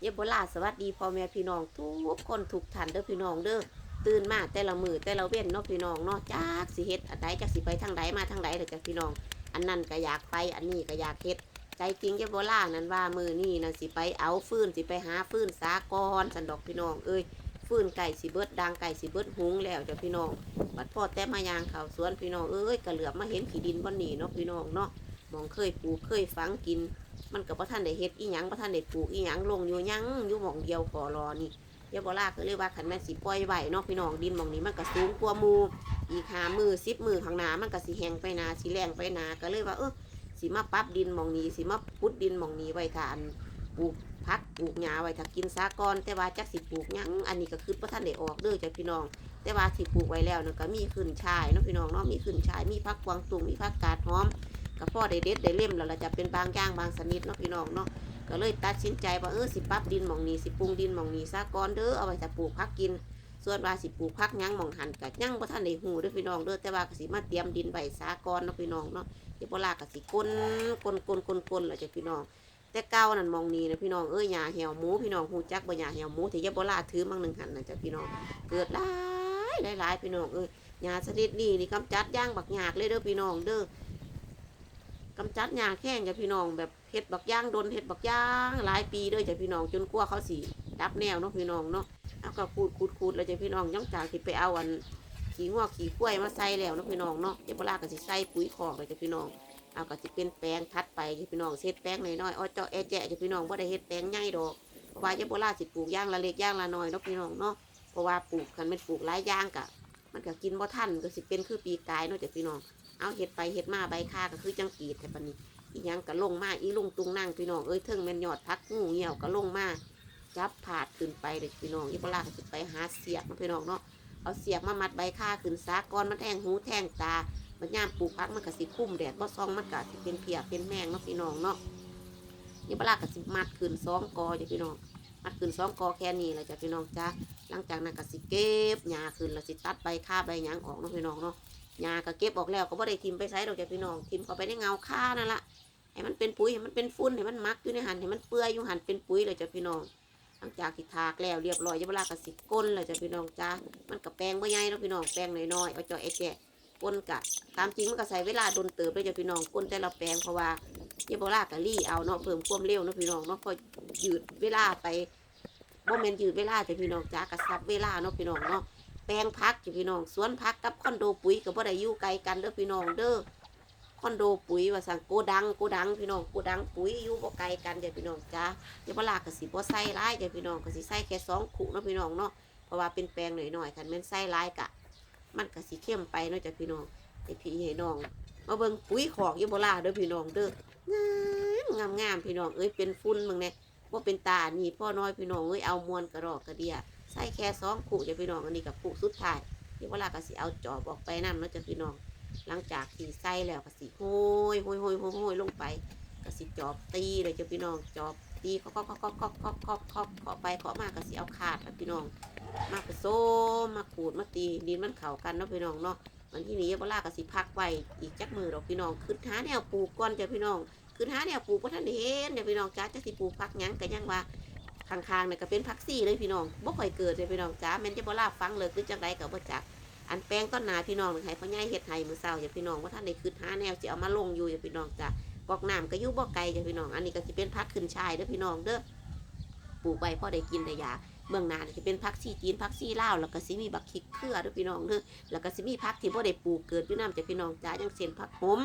เยบลาสวัสดีพ่อแม่พี่น้องทุกคนทุกท่านเด้อพี่น้องเด้อตื่นมาแต่ละมือแต่ละเว้นเนาะพี่น้องเนาะจักสิเฮ็ดอันใดจักสิไปทางใดมาทางใดเด้อจ้ะพี่น้อง อันนั้นก็อยากไปอันนี้ก็อยากเฮ็ดใจจริงเยบลานั้นว่ามือนี่นั่นสิไปเอาฟืนสิไปหาฟืนสากรสันดอกพี่น้องเอ้ยฟืนไก่สิเบิดดังไก่สิเบิดหุงแล้วจ้ะพี่น้องบัดพ่อแต่มายางเขาสวนพี่น้องเอ้ยก็เหลือบมาเห็นขี้ดินบนนี้เนาะพี่น้องเนาะมองเคยปลูกเคยฝังกิน มันกับพระท่านได้เฮ็ดอีหยังพระท่านได้ปลูกอีหยังลงอยู่หยังอยู่หม่องเดียวขอรอนี่เยาบลาก็เลยว่าขันแม่นสิปล่อยไว้เนาะพี่น้องดินหม่องนี้มันก็สูงกว่าหมูอีกหามือสิบมือข้างหน้ามันก็สิแห้งไปนาสิแรงไปนาก็เลยว่าเออสิมาปรั๊บดินหม่องนี้สิมาพุดดินหม่องนี้ไว้ทานปลูกพักปลูกหญ้าไว้ถ้ากินสากอนแต่ว่าจักสิปลูกหยังอันนี้ก็คือพระท่านได้ออกเด้อจ้ะพี่น้อง แต่ว่าที่ปลูกไว้แล้วนั่นก็มีขึ้นชายเนาะพี่น้องเนาะมีขึ้นชายมีพักกวางตุงมีพักกาดหอม ก็พ่อได้เด็ดได้เล่มแล้วเราจะเป็นบางอย่างบางชนิดเนาะพี่น้องเนาะก็เลยตัดสินใจว่าเออสิปรับดินหมองนี้สิปรุงดินหมองนี้ซะก่อนเด้อเอาไว้จะปลูกพักกิน ส่วนว่าสิปลูกพักยังหมองหันกับยังบ่ทันได้หูเด้อพี่น้องเด้อแต่ว่าก็สิมาเตรียมดินไว้ซะก่อนเนาะพี่น้องเนาะเดี๋ยวโบราณก็สิก้นก้นก้นก้นก้นแล้วจ้ะพี่น้องแต่เก้านั่นหมองนี้นะพี่น้องเอ้ยหญ้าเหี่ยวหมูพี่น้องฮู้จักบ่หญ้าเหี่ยวหมูที่ยะโบราถือมั่งหนึ่งหันนะจ้ะพี่น้องเกิดหลายหลายพี่น้องเอ้ยหญ้าชนิดนี้นี่กำจัดย่างบักหยากเลยเด้อพี่น้องเด้อ กำจัดหญ้าแข้งจ้ะพี่น้องแบบเห็ดบักย่างโดนเห็ดบักย่างหลายปีเลยจ้ะพี่น้องจนกลัวเขาสีดับแนวเนาะพี่น้องเนาะเอาก็ขูดขูดขูดแล้วจ้ะพี่น้องย่องจากที่ไปเอาอันขี้งอกขี้กล้วยมาใส่แล้วเนาะพี่น้องเนาะเดี๋ยวเวลาก็สิใส่ปุ๋ยคอกเลยจ้ะพี่น้องเอาก็สิเป็นแปลงทัดไปจ้ะพี่น้องเฮ็ดแปลงน้อยๆอ้อเจาะแอแจะจ้ะพี่น้องบ่ได้เฮ็ดแปลงใหญ่ดอกว่าเดี๋ยวเวลาสิปลูกย่างละเล็กย่างละน้อยเนาะพี่น้องเนาะเพราะว่าปลูกกันเป็นปลูกหลายย่างกะมันก็กินบ่ทันก็สิเป็นคือปีกายเนาะจ้ะพี่น้อง เอาเฮ็ดไปเฮ็ดมาใบค่าก็คือจังกีดแต่ปนนี้อีหยังก็ลงมาอีลงตุงนั่งพี่น้องเอ้ยเทิงแมนยอดพักงูเหี่ยวก็ลงมาจับผาดขึ้นไปเลยพี่น้องอีปลาก็สิไปหาเสียกนาะพี่น้องเนาะเอาเสียกมามัดใบค่าขึ้นซาก้อนมันแทงหูแทงตามันย่ามปลูกพักมันก็สิคุ้มแดดบ่ซองมันก็สิเป็นเพียเป็นแมงเนาะพี่น้องเนาะอีปลาก็สิมัดขึ้นสองกอจ้ะพี่น้อง มัดขึ้นสองกอแค่นี้แหละจ้ะพี่น้องจ้าหลังจากนั้นก็สิเก็บหญ้าขึ้นแล้วสิตัดใบค่าใบหยางออกเนาะพี่น้องเนาะ หญ้าก็เก็บออกแล้วก็บ่ได้ทิมไปใส่ดอกจ้ะพี่น้องทิมเข้าไปในเงาค่านั่นละให้มันเป็นปุ๋ยให้มันเป็นฟุ้นให้มันมักอยู่ในหันให้มันเปื่อยอยู่หันเป็นปุ๋ยเลยจ้ะพี่น้องหลังจากที่ทากแล้วเรียบร้อยยาเวลากระสิก้นเลยจ้ะพี่น้องจ้ามันกับแป้งบ่ใหญ่เนาะพี่น้องแป้งน้อยๆเอาจาะแอะแจะก้นกะตามจริงมันก็ใส่เวลาโดนเติบเลยจ้ะพี่น้องก้นแต่ละแป้งเพราะว่ายาเวลากะรี่เอาเนาะเพิ่มความเร็วเนาะพี่น้องเนาะพอยืดเวลาไปบ่แม่นยืดเวลาจ้ะพี่น้องจ้ากระซับเวลาเนาะพี่น้องเนาะ แปลงพักจ้ะพี่น้อง สวนพักกับคอนโดปุ๋ยก็บ่ได้อยู่ไกลกันเด้อพี่น้องเด้อคอนโดปุ๋ยว่าสั่งโกดังโกดังพี่น้องโกดังปุ๋ยอยู่บ่ไกลกันเดี๋ยวพี่น้องจ้าเดี๋ยวเวลาก็สิบ่ใส่ร้ายเดี๋ยวพี่น้องก็สิใส่แค่สองขุเนาะพี่น้องเนาะเพราะว่าเป็นแปลงหน่อยๆคันแม่นใส่ร้ายกะ มันก็สิเข้มไปเนาะจ้ะพี่น้องไอพี่ให้น้องมาเบิ่งปุ๋ยขอกอยู่บ่ลาเด้อพี่น้องเด้องามงามๆพี่น้องเอ้ยเป็นฝุ่นมึงเนี่ยว่าเป็นตานี่พ่อน้อยพี่น้องเอ้ยเอามวนกระรอกกระเดีย ส่แค่สองขุจ้ะพี่น้องอันนี้กับขุสุดท้ายเดี๋ยวเวลาก็สิเอาจอบออกไปนำเนาะจ้ะพี่น้อง หลังจากที่ใส่แล้วก็สิโหยโหยโหยโหยโหยลงไปก็สิจอบตีเลยจ้ะพี่น้องจอบตีเคาะเคาะเคาะเคาะเคาะเคาะเคาะเคาะไปเคาะมากก็สิเอาขาดแล้วพี่น้อง มาผสมมาขูดมาตีดินมันเข้ากันเนาะพี่น้องเนาะวันที่นี้เวลาก็สิพักไว้อีกจักมือดอกพี่น้องขึ้นหาแนวปลูกก่อนจ้ะพี่น้องขึ้นหาแนวปลูกก็ท่านเห็นเดี๋ยวพี่น้องจ้าจะสิปลูกพักยังก็ยังว่า ข้างๆเนี่ยก็เป็นพักซี่เลยพี่น้องบ่ค่อยเกิดเลยพี่น้องจ้าแม่นจะบ่ลาฟังเลยคือจังไดก็บ่จัก อันแป้งต้นนาพี่น้องให้พ่อใหญ่เฮ็ดให้มื้อเช้าอย่าพี่น้องว่าท่านได้คืดหาแนวสิเอามาลงอยู่อย่าพี่น้องจ้ะกอกน้ำก็อยู่บ่ไกลจ้ะพี่น้อง อันนี้ก็สิเป็นผักขึ้นชายเด้อพี่น้องเด้อปลูกไว้พอได้กินได้ยาเบื้องหน้านี่สิเป็นผักชีจีนผักชีลาวแล้วก็สิมีบักขิกเครือเด้อพี่น้องเด้อแล้วก็สิมีผักที่บ่ได้ปลูกเกิดอยู่น้ำจ้ะพี่น้องจ้าอย่างเช่นผักหอม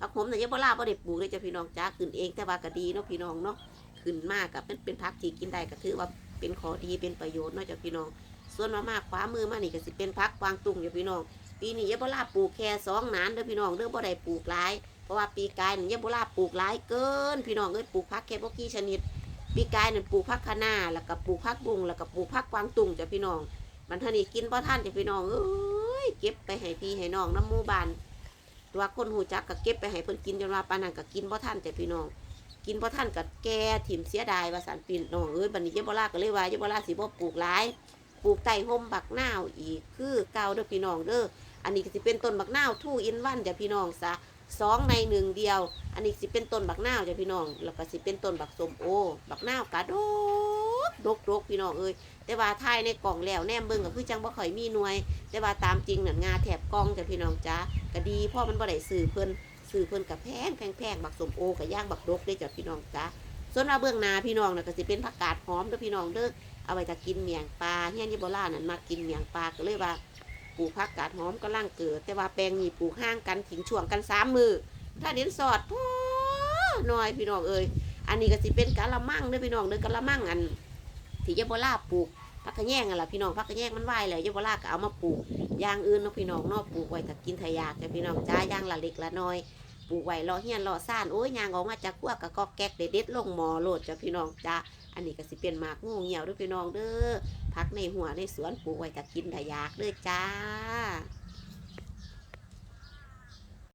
ผักหอมเนี่ยยังบ่ลาบ่ได้ปลูกเลยจ้ะพี่น้องจ้าขึ้นเองแต่ว่าก็ดีเนาะพี่น้องเนาะ ขึ้นมากกับเป็นเป็นผักที่กินได้ก็ถือว่าเป็นขอดีเป็นประโยชน์นาะจ้ะพี่น้อง ส่วนมามากขวามือมานี่ก็สิเป็นผักกวางตุ้งอยู่พี่น้อง ปีนี้ยะบลาปลูกแค่สองนานเด้อพี่น้องเด้องบ่ได้ปลูกหลาย เพราะว่าปีกายนี่ยะบลาปลูกหลายเกิน พี่น้องเอ้ยปลูกผักแค่บ่กี่ชนิด ปีกายนั่นปลูกผักคะน้าแล้วก็ปลูกผักบุ้งแล้วก็ปลูกผักกวางตุ้งจ้ะพี่น้อง มันเท่านี้กินบ่ทันจ้ะพี่น้องเอ้ยเก็บไปให้พี่ให้น้องน้ำมูบานตัวคนหูจักก็เก็บไปให้เพิ่นกินจนว่าปานนั้นก็กินบ่ทันจ้ะพี่น้อง กินบ่ทันก็แกถิ่มเสียดายว่าสันปีน้องเอ้ยบัดนี้เยบลาก็เลยว่าเยบลาสิบ่ปลูกหลายปลูกไต่ห่มบักนาวอีกคือเก่าเด้อพี่น้องเด้ออันนี้ก็สิเป็นต้นบักนาวทู่อินวันจ้ะพี่น้องซะสองในหนึ่งเดียว อันนี้สิเป็นต้นบักนาวจ้ะพี่น้อง แล้วก็สิเป็นต้นบักสมโอ บักนาวกระโดดกดกพี่น้องเอ้ยแต่ว่าทายในกล่องแล้วแนมเบิ่งก็คือจังบ่ค่อยมีหน่วย แต่ว่าตามจริงน่ะงาแถบกล้องจ้ะพี่น้องจ้าก็ดีพราะมันบ่ได้ซื้อเพิ่น ซื้อเพิ่นกับแพงแพงแพงบักสมโอกับย่างบักดกเด้จ้ะพี่น้องจ้าส่วนว่าเบื้องนาพี่น้องน่ะก็สิเป็นผักกาดหอมเด้อพี่น้องเด้อเอาไว้ถ้ากินเมียงปลาเฮียนยี่โบราณนั่นมากินเมียงปลาก็เลยว่าปลูกผักกาดหอมกำลังเกิด แต่ว่าแปลงนี้ปลูกห่างกันถิงช่วงกันสามมือถ้าเดินสอดพอหน่อยพี่น้องเอ้ยอันนี้ก็สิเป็นกะละมังเด้อพี่น้องเด้อกะละมังอันที่ยะโบราปลูกผักกระแยงอะล่ะพี่น้องผักกระแยงมันไหวแล้วยโบราก็เอามาปลูกอย่างอื่นเนาะพี่น้องนาะปลูกไว้ถ้ากินทายากจ้ะพี่น้องจ้าย่างละเล็กละน้อย ปลูกไว้รอเฮียนรอซ่านโอ้ยยางออกมาจากกัวกะกอกแก๊กเด็ดๆลงหมอโลดจ้ะพี่น้องจ้าอันนี้ก็สิเป็นหมากงูเหี่ยวด้วยพี่น้องเด้อพักในหัวในสวนปลูกไว้จะกินทายากเด้อจ้า